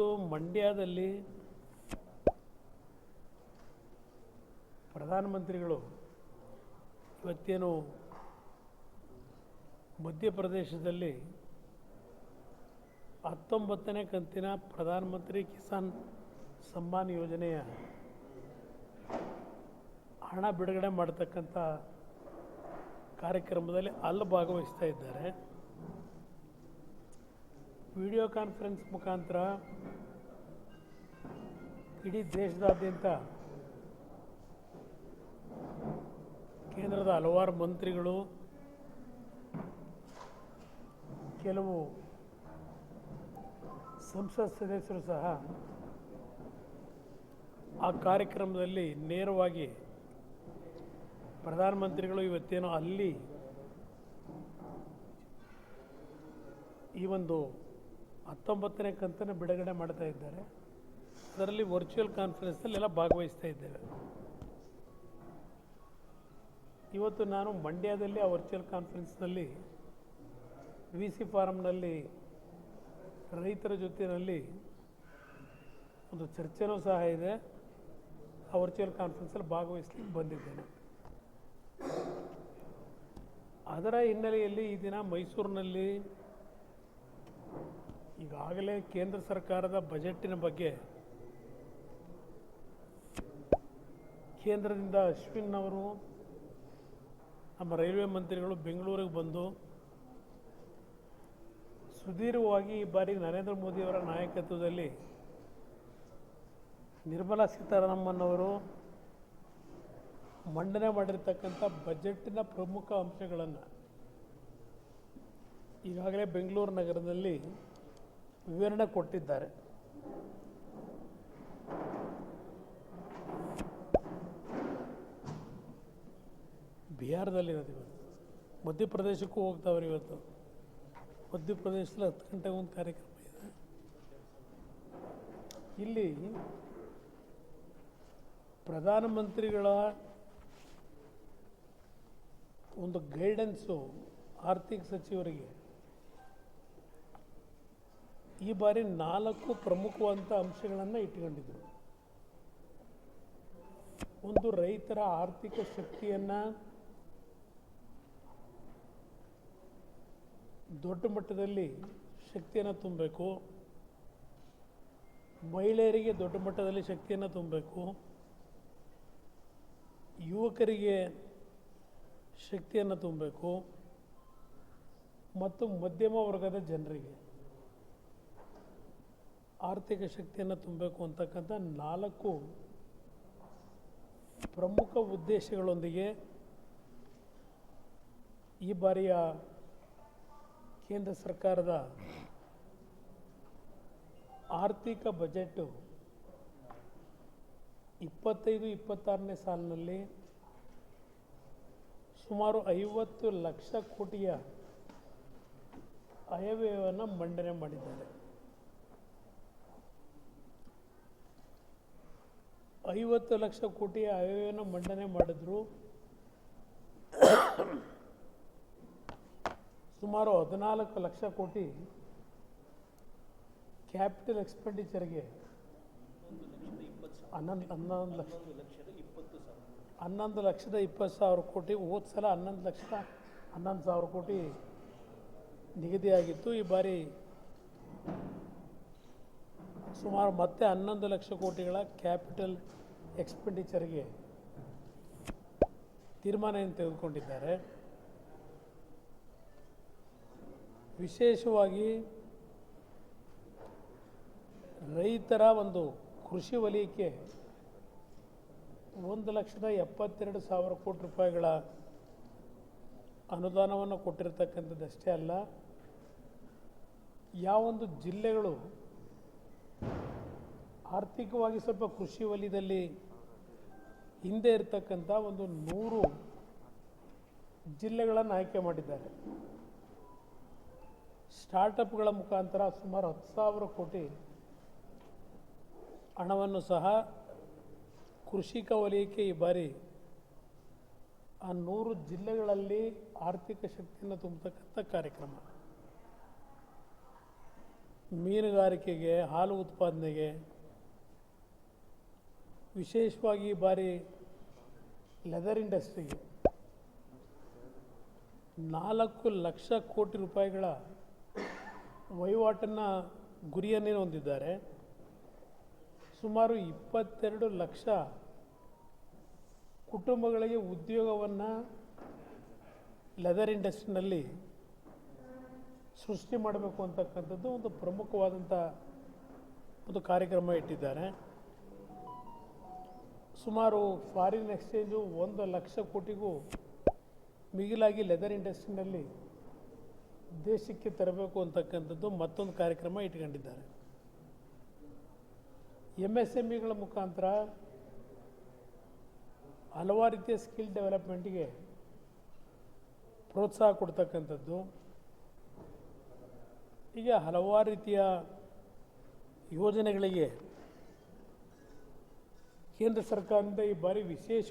ಇವತ್ತು ಮಂಡ್ಯದಲ್ಲಿ ಪ್ರಧಾನಮಂತ್ರಿಗಳು ಇವತ್ತೇನು ಮಧ್ಯಪ್ರದೇಶದಲ್ಲಿ ಹತ್ತೊಂಬತ್ತನೇ ಕಂತಿನ ಪ್ರಧಾನಮಂತ್ರಿ ಕಿಸಾನ್ ಸಮ್ಮಾನ್ ಯೋಜನೆಯ ಹಣ ಬಿಡುಗಡೆ ಮಾಡತಕ್ಕಂಥ ಕಾರ್ಯಕ್ರಮದಲ್ಲಿ ಅಲ್ಲಿ ಭಾಗವಹಿಸ್ತಾ ಇದ್ದಾರೆ. ವಿಡಿಯೋ ಕಾನ್ಫರೆನ್ಸ್ ಮುಖಾಂತರ ಇಡೀ ದೇಶದಾದ್ಯಂತ ಕೇಂದ್ರದ ಹಲವಾರು ಮಂತ್ರಿಗಳು, ಕೆಲವು ಸಂಸತ್ ಸದಸ್ಯರು ಸಹ ಆ ಕಾರ್ಯಕ್ರಮದಲ್ಲಿ ನೇರವಾಗಿ ಪ್ರಧಾನಮಂತ್ರಿಗಳು ಇವತ್ತೇನೋ ಅಲ್ಲಿ ಈ ಒಂದು ಹತ್ತೊಂಬತ್ತನೇ ಕಂತನ್ನು ಬಿಡುಗಡೆ ಮಾಡ್ತಾ ಇದ್ದಾರೆ. ಅದರಲ್ಲಿ ವರ್ಚುವಲ್ ಕಾನ್ಫರೆನ್ಸಲ್ಲಿ ಎಲ್ಲ ಭಾಗವಹಿಸ್ತಾ ಇದ್ದೇವೆ. ಇವತ್ತು ನಾನು ಮಂಡ್ಯದಲ್ಲಿ ಆ ವರ್ಚುವಲ್ ಕಾನ್ಫರೆನ್ಸ್ನಲ್ಲಿ ವಿ ಸಿ ಫಾರಮ್ನಲ್ಲಿ ರೈತರ ಜೊತೆಯಲ್ಲಿ ಒಂದು ಚರ್ಚೆನೂ ಸಹ ಇದೆ. ಆ ವರ್ಚುವಲ್ ಕಾನ್ಫರೆನ್ಸಲ್ಲಿ ಭಾಗವಹಿಸ್ಲಿಕ್ಕೆ ಬಂದಿದ್ದೇನೆ. ಅದರ ಹಿನ್ನೆಲೆಯಲ್ಲಿ ಈ ದಿನ ಮೈಸೂರಿನಲ್ಲಿ ಈಗಾಗಲೇ ಕೇಂದ್ರ ಸರ್ಕಾರದ ಬಜೆಟ್ಟಿನ ಬಗ್ಗೆ ಕೇಂದ್ರದಿಂದ ಅಶ್ವಿನ್ ಅವರು ನಮ್ಮ ರೈಲ್ವೆ ಮಂತ್ರಿಗಳು ಬೆಂಗಳೂರಿಗೆ ಬಂದು ಸುದೀರ್ಘವಾಗಿ ಈ ಬಾರಿ ನರೇಂದ್ರ ಮೋದಿಯವರ ನಾಯಕತ್ವದಲ್ಲಿ ನಿರ್ಮಲಾ ಸೀತಾರಾಮನ್ ಅವರು ಮಂಡನೆ ಮಾಡಿರ್ತಕ್ಕಂಥ ಬಜೆಟ್ಟಿನ ಪ್ರಮುಖ ಅಂಶಗಳನ್ನು ಈಗಾಗಲೇ ಬೆಂಗಳೂರು ನಗರದಲ್ಲಿ ವಿವರಣೆ ಕೊಟ್ಟಿದ್ದಾರೆ. ಬಿಹಾರದಲ್ಲಿ ಇರೋದು ಇವತ್ತು ಮಧ್ಯಪ್ರದೇಶಕ್ಕೂ ಹೋಗ್ತಾವ್ರೆ ಇವತ್ತು. ಮಧ್ಯಪ್ರದೇಶದಲ್ಲಿ ಹತ್ತು ಗಂಟೆಗೆ ಒಂದು ಕಾರ್ಯಕ್ರಮ ಇದೆ. ಇಲ್ಲಿ ಪ್ರಧಾನಮಂತ್ರಿಗಳ ಒಂದು ಗೈಡೆನ್ಸು ಆರ್ಥಿಕ ಸಚಿವರಿಗೆ ಈ ಬಾರಿ ನಾಲ್ಕು ಪ್ರಮುಖವಾದಂಥ ಅಂಶಗಳನ್ನು ಇಟ್ಕೊಂಡಿದ್ದರು ಒಂದು ರೈತರ ಆರ್ಥಿಕ ಶಕ್ತಿಯನ್ನು ದೊಡ್ಡ ಮಟ್ಟದಲ್ಲಿ ಶಕ್ತಿಯನ್ನು ತುಂಬಬೇಕು. ಮಹಿಳೆಯರಿಗೆ ದೊಡ್ಡ ಮಟ್ಟದಲ್ಲಿ ಶಕ್ತಿಯನ್ನು ತುಂಬಬೇಕು. ಯುವಕರಿಗೆ ಶಕ್ತಿಯನ್ನು ತುಂಬಬೇಕು. ಮತ್ತು ಮಧ್ಯಮ ವರ್ಗದ ಜನರಿಗೆ. ಆರ್ಥಿಕ ಶಕ್ತಿಯನ್ನು ತುಂಬಬೇಕು ಅಂತಕ್ಕಂಥ ನಾಲ್ಕು ಪ್ರಮುಖ ಉದ್ದೇಶಗಳೊಂದಿಗೆ ಈ ಬಾರಿಯ ಕೇಂದ್ರ ಸರ್ಕಾರದ ಆರ್ಥಿಕ ಬಜೆಟು ಇಪ್ಪತ್ತೈದು, ಇಪ್ಪತ್ತಾರನೇ ಸಾಲಿನಲ್ಲಿ ಸುಮಾರು ಐವತ್ತು ಲಕ್ಷ ಕೋಟಿಯ ಅಯವ್ಯಯವನ್ನು ಮಂಡನೆ ಮಾಡಿದ್ದಾರೆ. ಐವತ್ತು ಲಕ್ಷ ಕೋಟಿ ಆಯವ್ಯಯವನ್ನು ಮಂಡನೆ ಮಾಡಿದ್ರು. ಸುಮಾರು ಹದಿನಾಲ್ಕು ಲಕ್ಷ ಕೋಟಿ ಕ್ಯಾಪಿಟಲ್ ಎಕ್ಸ್ಪೆಂಡಿಚರ್ಗೆ ಹನ್ನೊಂದು ಹನ್ನೊಂದು ಲಕ್ಷ, ಹನ್ನೊಂದು ಲಕ್ಷದ ಇಪ್ಪತ್ತು ಸಾವಿರ ಕೋಟಿ, ಹೋದ ಸಲ ಹನ್ನೊಂದು ಲಕ್ಷದ ಹನ್ನೊಂದು ಸಾವಿರ ಕೋಟಿ ನಿಗದಿಯಾಗಿತ್ತು ಈ ಬಾರಿ ಸುಮಾರು ಮತ್ತೆ ಹನ್ನೊಂದು ಲಕ್ಷ ಕೋಟಿಗಳ ಕ್ಯಾಪಿಟಲ್ ಎಕ್ಸ್ಪೆಂಡಿಚರ್ಗೆ ತೀರ್ಮಾನವನ್ನು ತೆಗೆದುಕೊಂಡಿದ್ದಾರೆ. ವಿಶೇಷವಾಗಿ ರೈತರ ಒಂದು ಕೃಷಿ ವಲಯಕ್ಕೆ ಒಂದು ಲಕ್ಷದ ಎಪ್ಪತ್ತೆರಡು ಸಾವಿರ ಕೋಟಿ ರೂಪಾಯಿಗಳ ಅನುದಾನವನ್ನು ಕೊಟ್ಟಿರ್ತಕ್ಕಂಥದ್ದಷ್ಟೇ ಅಲ್ಲ, ಯಾವೊಂದು ಜಿಲ್ಲೆಗಳು ಆರ್ಥಿಕವಾಗಿ ಸ್ವಲ್ಪ ಕೃಷಿ ವಲಯದಲ್ಲಿ ಹಿಂದೆ ಇರತಕ್ಕಂಥ ಒಂದು ನೂರು ಜಿಲ್ಲೆಗಳನ್ನು ಆಯ್ಕೆ ಮಾಡಿದ್ದಾರೆ. ಸ್ಟಾರ್ಟಪ್ಗಳ ಮುಖಾಂತರ ಸುಮಾರು ಹತ್ತು ಸಾವಿರ ಕೋಟಿ ಹಣವನ್ನು ಸಹ ಕೃಷಿಕ ವಲಯಕ್ಕೆ ಈ ಬಾರಿ ಆ ನೂರು ಜಿಲ್ಲೆಗಳಲ್ಲಿ ಆರ್ಥಿಕ ಶಕ್ತಿಯನ್ನು ತುಂಬತಕ್ಕಂಥ ಕಾರ್ಯಕ್ರಮ. ಮೀನುಗಾರಿಕೆಗೆ, ಹಾಲು ಉತ್ಪಾದನೆಗೆ ವಿಶೇಷವಾಗಿ ಈ ಬಾರಿ ಲೆದರ್ ಇಂಡಸ್ಟ್ರಿಗೆ ನಾಲ್ಕು ಲಕ್ಷ ಕೋಟಿ ರೂಪಾಯಿಗಳ ವಹಿವಾಟನ್ನು ಗುರಿಯನ್ನೇ ಹೊಂದಿದ್ದಾರೆ. ಸುಮಾರು ಇಪ್ಪತ್ತೆರಡು ಲಕ್ಷ ಕುಟುಂಬಗಳಿಗೆ ಉದ್ಯೋಗವನ್ನು ಲೆದರ್ ಇಂಡಸ್ಟ್ರಿನಲ್ಲಿ ಸೃಷ್ಟಿ ಮಾಡಬೇಕು ಅಂತಕ್ಕಂಥದ್ದು ಒಂದು ಪ್ರಮುಖವಾದಂಥ ಒಂದು ಕಾರ್ಯಕ್ರಮ ಇಟ್ಟಿದ್ದಾರೆ. ಸುಮಾರು ಫಾರಿನ್ ಎಕ್ಸ್ಚೇಂಜು ಒಂದು ಲಕ್ಷ ಕೋಟಿಗೂ ಮಿಗಿಲಾಗಿ ಲೆದರ್ ಇಂಡಸ್ಟ್ರಿನಲ್ಲಿ ದೇಶಕ್ಕೆ ತರಬೇಕು ಅಂತಕ್ಕಂಥದ್ದು ಮತ್ತೊಂದು ಕಾರ್ಯಕ್ರಮ ಇಟ್ಕೊಂಡಿದ್ದಾರೆ. ಎಂ ಎಸ್ ಎಂ ಇಗಳ ಮುಖಾಂತರ ಹಲವಾರು ರೀತಿಯ ಸ್ಕಿಲ್ ಡೆವಲಪ್ಮೆಂಟ್ಗೆ ಪ್ರೋತ್ಸಾಹ ಕೊಡ್ತಕ್ಕಂಥದ್ದು. ಹೀಗೆ ಹಲವಾರು ರೀತಿಯ ಯೋಜನೆಗಳಿಗೆ ಕೇಂದ್ರ ಸರ್ಕಾರದಿಂದ ಈ ಬಾರಿ ವಿಶೇಷವಾಗಿ